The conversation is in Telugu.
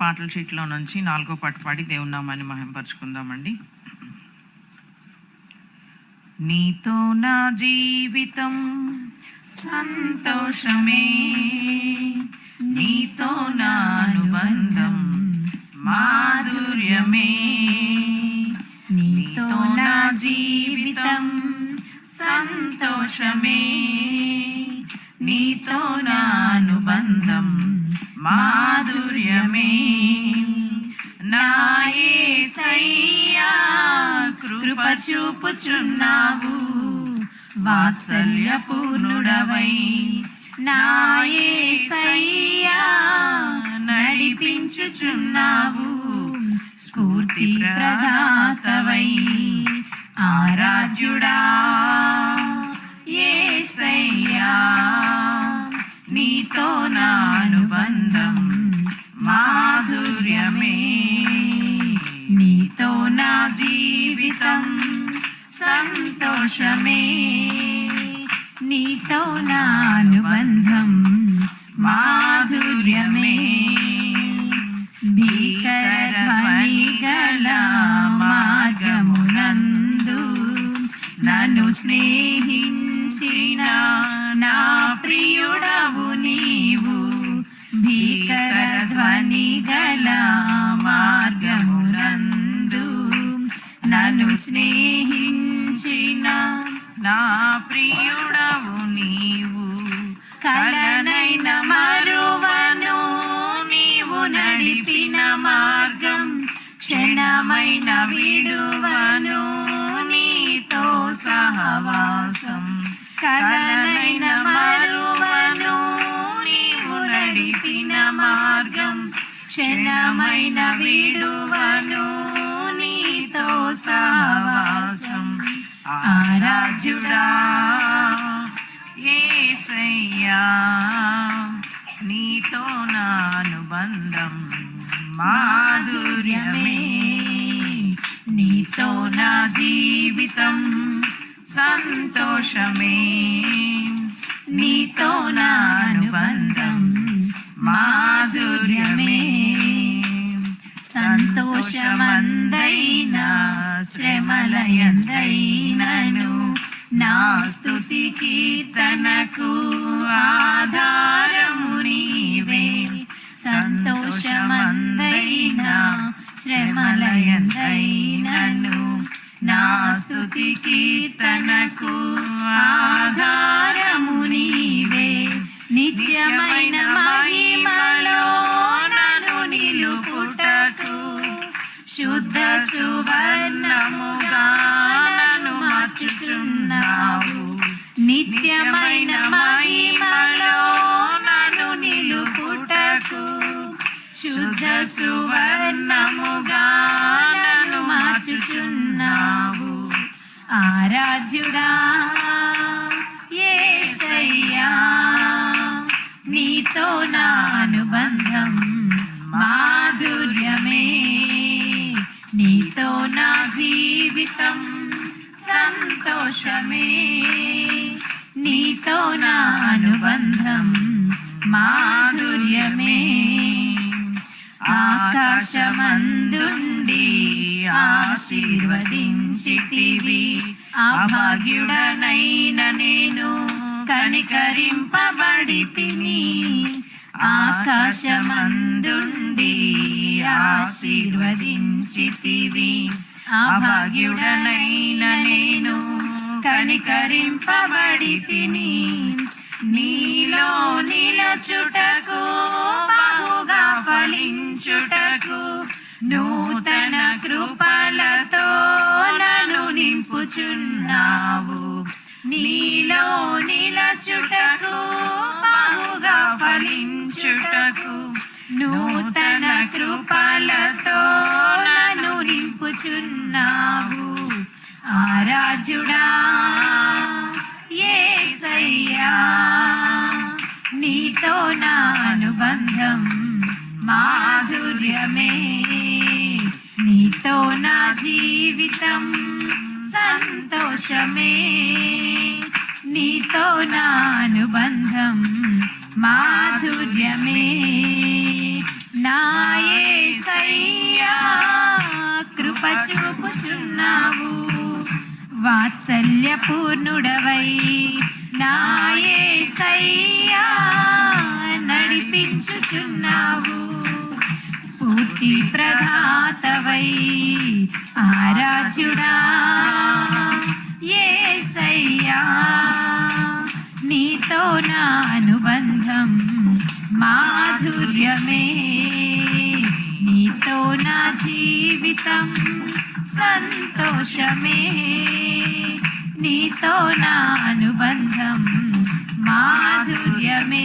పాటల చీట్లో నుంచి నాలుగో పాట పాడి దేవుని మహింపరుచుకుందామండి. నీతో నా జీవితం సంతోషమే నీతో నా అనుబంధం మాధుర్యమే నీతో నా జీవితం సంతోషమే నీతో నా అనుబంధం మాధుర్యమే. నాయే యేసయ్యా కృప చూపుచున్నావు వాత్సల్యపూర్ణుడవై. నాయే సయ్యా నడిపించుచున్నావు. స్ఫూర్తి ప్రదాతవై. ఆరాధ్యుడా సయ్యా నీతో నా ఆనందం మాధుర్యమే నీతో నా జీవితం సంతోషమే నీతో నా అనుబంధం మాధుర్యమే భీకర ధ్వని గల మార్గమునందు నన్ను స్నేహించిన నా ప్రియుడవు నీవు. కలనైన మరువను నీవు నడిపిన మార్గం క్షణమైన విడువను నీతో సహవాసం. కలనైన మరువను నీవు నడిపిన మార్గం క్షణమైన విడువను నీతో సహవాసం. ఆరాధ్యుడా ఏసయ్యా నీతో నా అనుబంధం మాధుర్యమే. నీతో నా జీవితం సంతోషమే. నీతో నా శ్రమలయందైనను నా స్తుతి కీర్తనకు ఆధార సువర్ణముగా మార్చుచున్నావు. నిత్యమైన మహిమలో నన్ను నిలుపుటకు శుద్ధ సువర్ణముగా నన్ను మార్చుచున్నావు. ఆరాధ్యుడా సంతోషమే. నీతో నా అనుబంధం మాధుర్యమే. ఆకాశమందుండి ఆశీర్వదించితివి. అభాగ్యుడనైన నేను కనికరింపబడి తిని ఆకాశమందుండి ఆశీర్వదించితివి. అభాగ్యుడనైన నేను కనికరింపబడి తిని నీలో నిలచుటకు బహుగా ఫలించుటకు నూతన కృపలతో నన్ను నింపుచున్నావు. నీలో నిలచుటకు బహుగా ఫలించుటకు నూతన కృపలతో నింపుచున్నావు ఆరాజుడా యేసయ్యా నీతో నా అనుబంధం మాధుర్యమే. నీతో నా జీవితం సంతోషమే. నీతో నా అనుబంధం వాత్సల్యపూర్ణుడవై నాయే సయ్యా నడిపించుచున్నావు. స్ఫూర్తి ప్రదాతవై ఆరాధ్యుడా సయ్యా నీతో నా అనుబంధం మాధుర్యమే. సంతోషమే. నీతో నా అనుబంధం మాధుర్యమే.